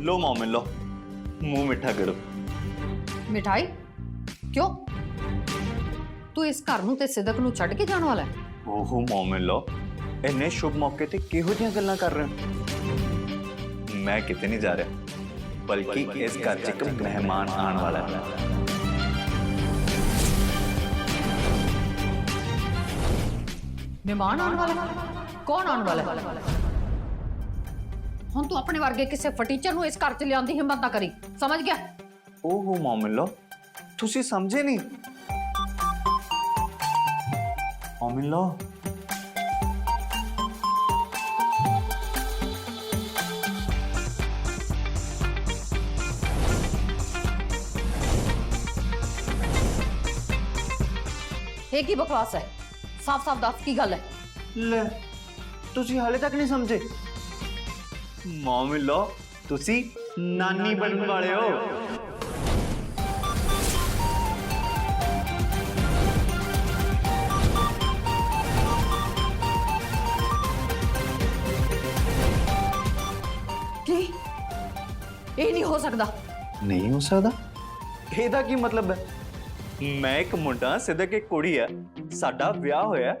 ਲੋ ਮੋਮਨ ਲੋ ਮੂੰਹ ਮਿੱਠਾ ਕਰੋ ਮਿਠਾਈ ਕਿਉਂ ਤੂੰ ਇਸ ਘਰ ਨੂੰ ਤੇ ਸਿਦਕ ਨੂੰ ਛੱਡ ਕੇ ਜਾਣ ਵਾਲਾ ਹੈ ਓਹੋ ਮੋਮਨ ਲੋ ਇੰਨੇ ਸ਼ੁਭ ਮੌਕੇ ਤੇ ਕਿਹੋ ਜਿਹੀਆਂ ਗੱਲਾਂ ਕਰ ਰਹੇ ਹੋ ਮੈਂ ਕਿਤੇ ਨਹੀਂ ਜਾ ਰਿਹਾ ਬਲਕਿ ਇਸ ਘਰ 'ਚ ਇੱਕ ਮਹਿਮਾਨ ਆਉਣ ਵਾਲਾ ਹੈ ਮਹਿਮਾਨ ਆਉਣ ਵਾਲਾ ਹੈ? ਕੌਣ ਆਉਣ ਵਾਲਾ ਹੈ? ਹੁਣ ਤੂੰ ਆਪਣੇ ਵਰਗੇ ਕਿਸੇ ਫਟੀਚਰ ਨੂੰ ਇਸ ਘਰ 'ਚ ਲਿਆਉਣ ਦੀ ਹਿੰਮਤ ਨਾ ਕਰੀ ਸਮਝ ਗਿਆ ਓਹੋ ਮੋਮਨ ਲੋ ਤੁਸੀਂ ਸਮਝੇ ਨਹੀਂ ਮੋਮਨ ਲੋ ਇਹ ਕੀ ਬਕਵਾਸ ਹੈ ਸਾਫ਼-ਸਾਫ਼ ਦੱਸ ਕੀ ਗੱਲ ਹੈ ਲੈ ਤੁਸੀਂ ਹਾਲੇ ਤੱਕ ਨਹੀਂ ਸਮਝੇ ਮੋਮਨ ਲੋ ਤੁਸੀਂ ਨਾਨੀ ਬਣਨ ਵਾਲੇ ਹੋ। ਕੀ? ਇਹ ਨਹੀਂ ਹੋ ਸਕਦਾ। ਨਹੀਂ ਹੋ ਸਕਦਾ। ਇਹਦਾ ਕੀ ਮਤਲਬ ਹੈ? ਮੈਂ ਇੱਕ ਮੁੰਡਾ ਸਿੱਧਕ ਇੱਕ ਕੁੜੀ ਹੈ। ਸਾਡਾ ਵਿਆਹ ਹੋਇਆ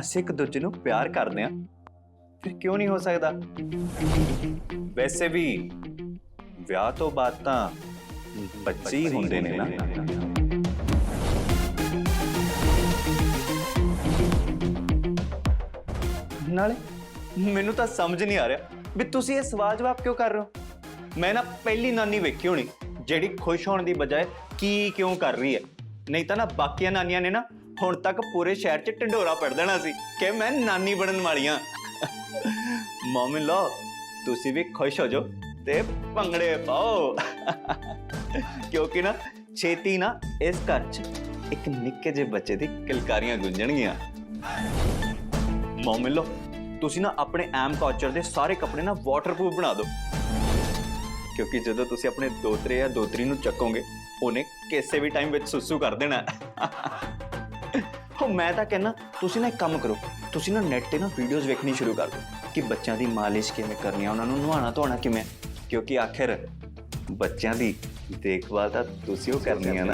ਅਸੀਂ ਇੱਕ ਦੂਜੇ ਨੂੰ ਪਿਆਰ ਕਰਦੇ ਹਾਂ। ਫਿਰ ਕਿਉਂ ਨਹੀਂ ਹੋ ਸਕਦਾ ਵੈਸੇ ਵੀ ਵਿਆਹ ਤੋਂ ਬਾਅਦ ਤਾਂ ਬੱਚੇ ਹੀ ਹੁੰਦੇ ਨੇ ਨਾ ਨਾਲੇ ਮੈਨੂੰ ਤਾਂ ਸਮਝ ਨਹੀਂ ਆ ਰਿਹਾ ਵੀ ਤੁਸੀਂ ਇਹ ਸਵਾਲ ਜਵਾਬ ਕਿਉਂ ਕਰ ਰਹੇ ਹੋ ਮੈਂ ਨਾ ਪਹਿਲੀ ਨਾਨੀ ਵੇਖੀ ਹੋਣੀ ਜਿਹੜੀ ਖੁਸ਼ ਹੋਣ ਦੀ ਬਜਾਏ ਕੀ ਕਿਉਂ ਕਰ ਰਹੀ ਹੈ ਨਹੀਂ ਤਾਂ ਨਾ ਬਾਕੀਆਂ ਨਾਨੀਆਂ ਨੇ ਨਾ ਹੁਣ ਤੱਕ ਪੂਰੇ ਸ਼ਹਿਰ 'ਚ ਢਿੰਡੋਰਾ ਪੜ ਦੇਣਾ ਸੀ ਕਿ ਮੈਂ ਨਾਨੀ ਬਣਨ ਵਾਲੀਆਂ ਮਮਨ ਲੋ ਤੁਸੀਂ ਵੀ ਖੁਸ਼ ਹੋ ਜਾਓ ਤੇ ਭੰਗੜੇ ਪਾਓ ਕਿਉਂਕਿ ਨਾ ਛੇਤੀ ਨਾ ਇਸ ਘਰ 'ਚ ਇੱਕ ਨਿੱਕੇ ਜਿਹੇ ਬੱਚੇ ਦੀ ਕਿਲਕਾਰੀਆਂ ਗੂੰਜਣਗੀਆਂ ਮਮਨ ਲੋ ਤੁਸੀਂ ਨਾ ਆਪਣੇ ਐਮ ਕਾਚਰ ਦੇ ਸਾਰੇ ਕੱਪੜੇ ਨਾ ਵਾਟਰਪ੍ਰੂਫ ਬਣਾ ਦਿਓ ਕਿਉਂਕਿ ਜਦੋਂ ਤੁਸੀਂ ਆਪਣੇ ਦੋਤਰੇ ਜਾਂ ਦੋਤਰੀ ਨੂੰ ਚੱਕੋਗੇ ਉਹਨੇ ਕਿਸੇ ਵੀ ਟਾਈਮ ਵਿੱਚ ਸੁਸੂ ਕਰ ਦੇਣਾ ਹੋ ਮੈਂ ਤਾਂ ਕਹਿੰਨਾ ਤੁਸੀਂ ਨਾ ਇੱਕ ਕੰਮ ਕਰੋ ਤੁਸੀਂ ਨਾ ਨੈਟ ਤੇ ਨਾ ਵੀਡੀਓਜ਼ ਵੇਖਣੀ ਸ਼ੁਰੂ ਕਰ ਦਿਓ ਕਿ ਬੱਚਿਆਂ ਦੀ ਮਾਲਿਸ਼ ਕਿਵੇਂ ਕਰਨੀ ਆ ਉਹਨਾਂ ਨੂੰ ਨੁਹਾਉਣਾ ਧੋਣਾ ਕਿਵੇਂ ਹੈ। ਕਿਉਂਕਿ ਆਖਿਰ ਬੱਚਿਆਂ ਦੀ ਦੇਖਭਾਲ ਤਾਂ ਤੁਸੀਂ ਉਹ ਕਰਨੀ ਆ ਨਾ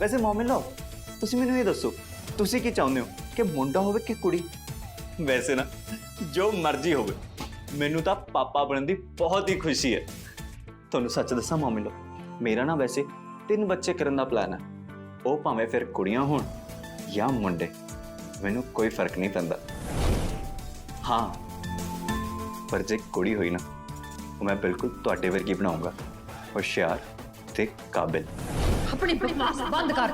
ਵੈਸੇ ਮੋਮਨ ਲੋ ਤੁਸੀਂ ਮੈਨੂੰ ਇਹ ਦੱਸੋ ਤੁਸੀਂ ਕੀ ਚਾਹੁੰਦੇ ਹੋ ਕਿ ਮੁੰਡਾ ਹੋਵੇ ਕਿ ਕੁੜੀ ਵੈਸੇ ਨਾ ਜੋ ਮਰਜ਼ੀ ਹੋਵੇ ਮੈਨੂੰ ਤਾਂ ਪਾਪਾ ਬਣਨ ਦੀ ਬਹੁਤ ਹੀ ਖੁਸ਼ੀ ਹੈ ਤੁਹਾਨੂੰ ਸੱਚ ਦੱਸਾਂ ਮੋਮਨ ਲੋ ਮੇਰਾ ਨਾ ਵੈਸੇ ਤਿੰਨ ਬੱਚੇ ਕਰਨ ਦਾ ਪਲਾਨ ਹੈ। ਉਹ ਭਾਵੇਂ ਫਿਰ ਕੁੜੀਆਂ ਹੋਣ ਜਾਂ ਮੁੰਡੇ, ਮੈਨੂੰ ਕੋਈ ਫ਼ਰਕ ਨਹੀਂ ਪੈਂਦਾ। ਹਾਂ, ਪਰ ਜੇ ਕੁੜੀ ਹੋਈ ਨਾ, ਉਹ ਮੈਂ ਬਿਲਕੁਲ ਤੁਹਾਡੇ ਵਰਗੀ ਬਣਾਉਂਗਾ, ਹੁਸ਼ਿਆਰ ਤੇ ਕਾਬਿਲ। ਆਪਣੀ ਬਕਵਾਸ ਬੰਦ ਕਰ।